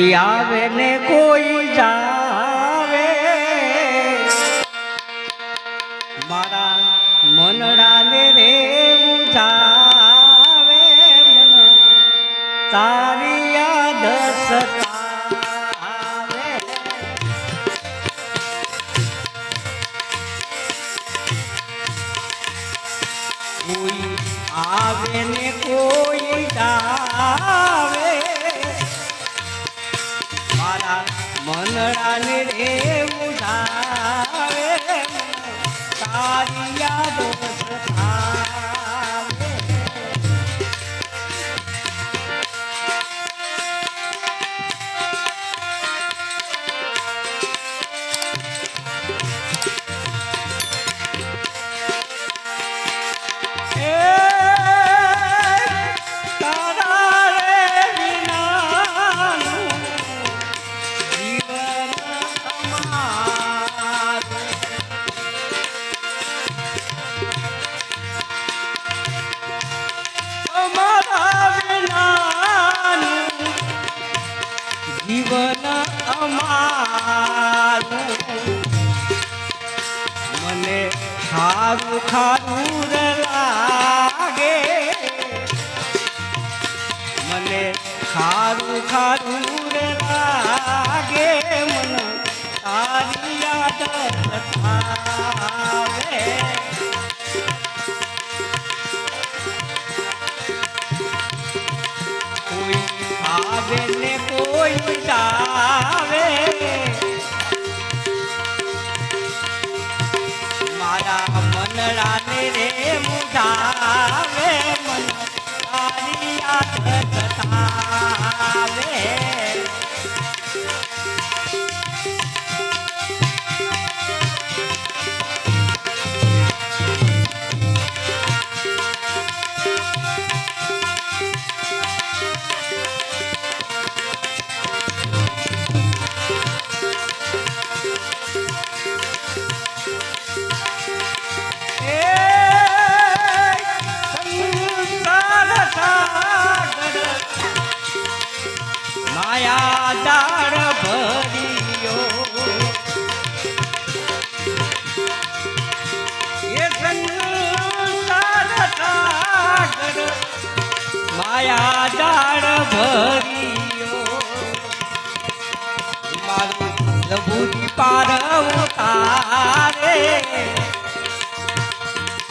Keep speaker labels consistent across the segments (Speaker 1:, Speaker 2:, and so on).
Speaker 1: કોઈ આવે ને કોઈ જાવે. મારા મનડાને રે જાવે મન. તારી યાદ સતાવે મનડાને રે મુધાવે તારી યાદ અમારું મને ખારું ખારું લાગે. મને ખારું ખારું લાગે. મન તારી યાદ માયા દાળ ભરિયો મારું પ્રભુજી પાર ઉતારે.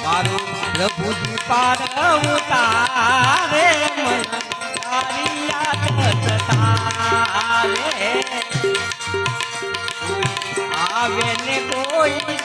Speaker 1: મારું પ્રભુજી પાર ઉતારે. મન તારી. સતાવે કોઈ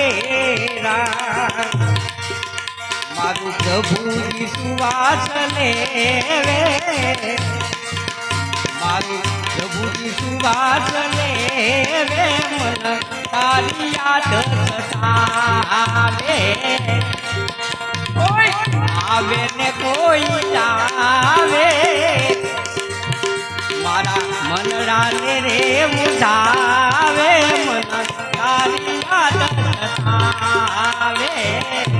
Speaker 1: બકેરા મારું પ્રભુ વિશ્વાસ લેવે મારું પ્રભુની સુવાસ લેવે મન તારી યાદ સતાવે કોઈ આવે ને કોઈ જાવે સતાવે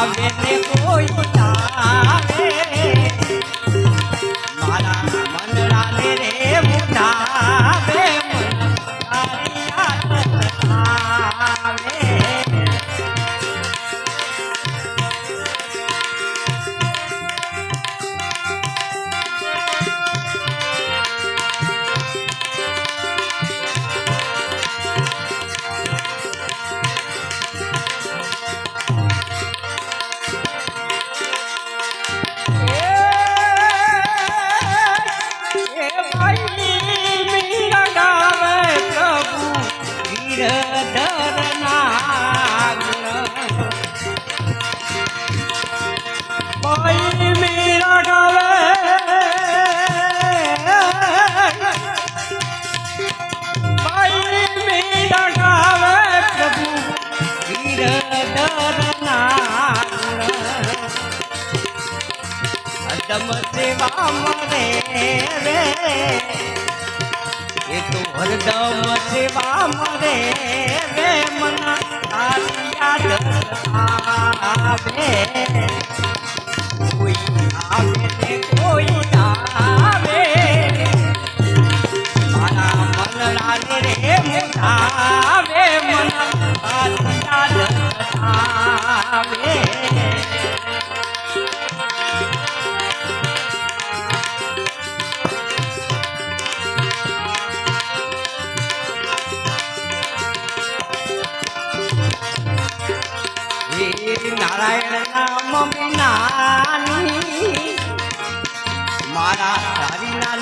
Speaker 1: આવે ને કોઈ આવે એ અદમ સેવા મરે રે. એ તો હરદમ સેવા મરે રે. મન કોઈ આવે કોઈ આવે.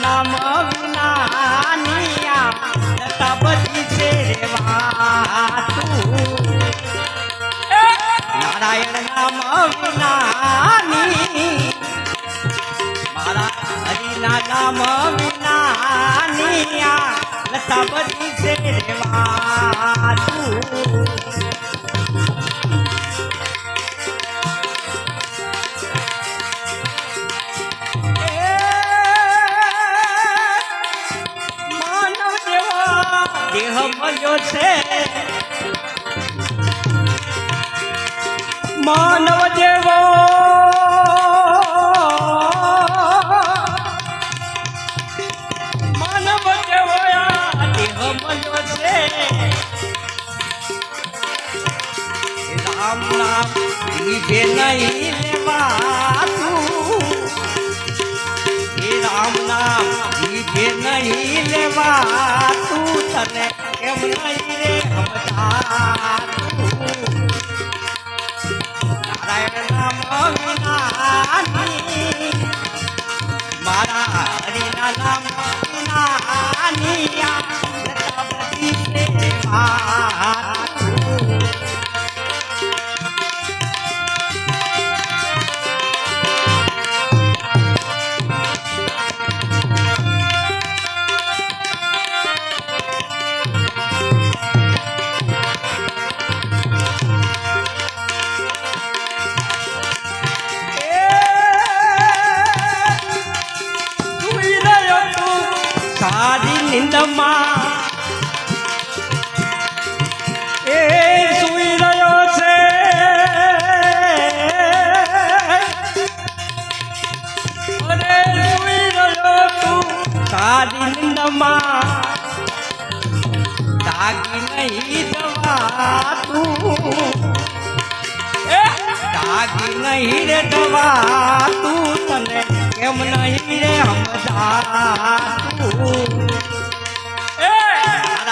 Speaker 1: નામ વિનાનિયા લતા બધી છે રે વાતું નારાયણ નામ વિનાની મારા હરિના નામ વિનાનિયા લતા બધી વાતું દેહ છે. માનવ જેવો નારાયણ નિંદમાં એ સુઈ રહ્યો છે અરે સુઈ રહ્યો તું તારી નિંદમાં તાગી નહીં દવા તું જાગી નહીં રે દવા તું તને કેમ નહીં રે નામ વિનાની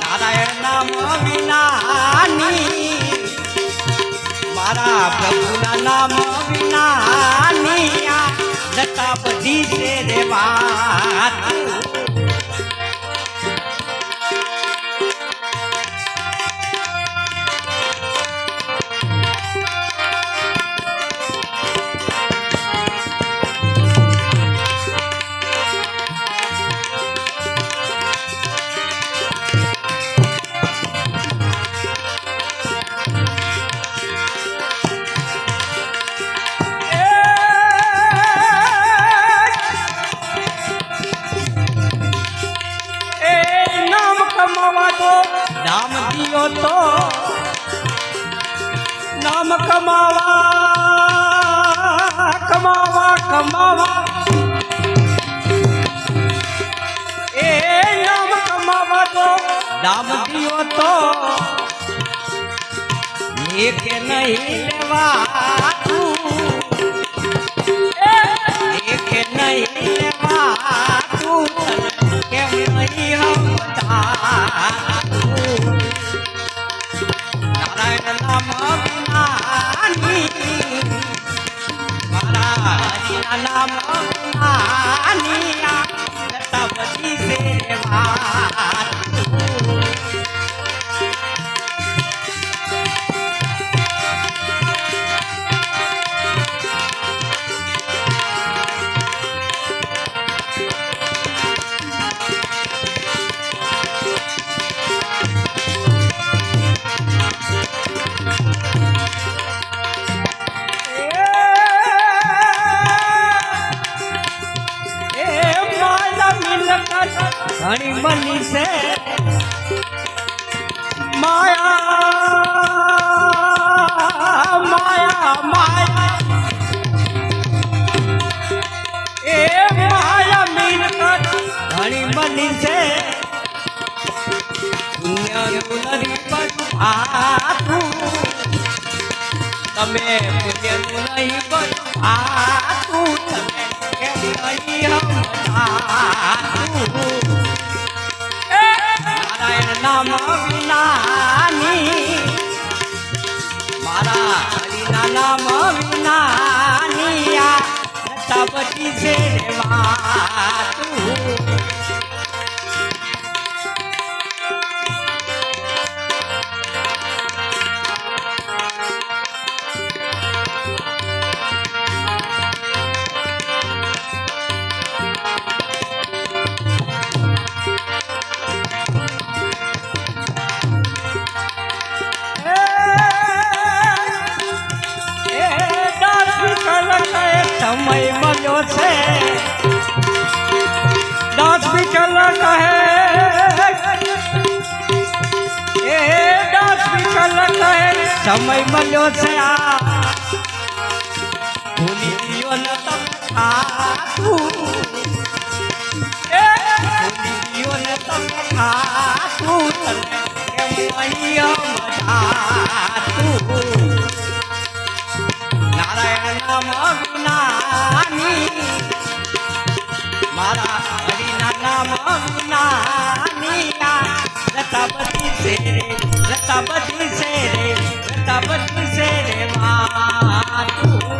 Speaker 1: નારાયણ નામ વિનાની મારા પ્રભુના નામ વિનાની જતા બધી છે રે વાત તો એક નહીં લેવા એક નહીં લેવા તું કેમ નહીં નારાયણ નામ નામ વિનાની આતું તમે પુણ્યનું નહીં બધું આતું તમે કેમ નહીં એ નારાયણ નામ વિનાની મારા હરિના નામ વિનાની આ બધી છે રે સમય મળ્યો છે આ. ભૂલી ગયો ન નારાયણ નામ મારા હરિના નામ ગુનાની બધી છે રે બધી છે રે બનશે રે મા તું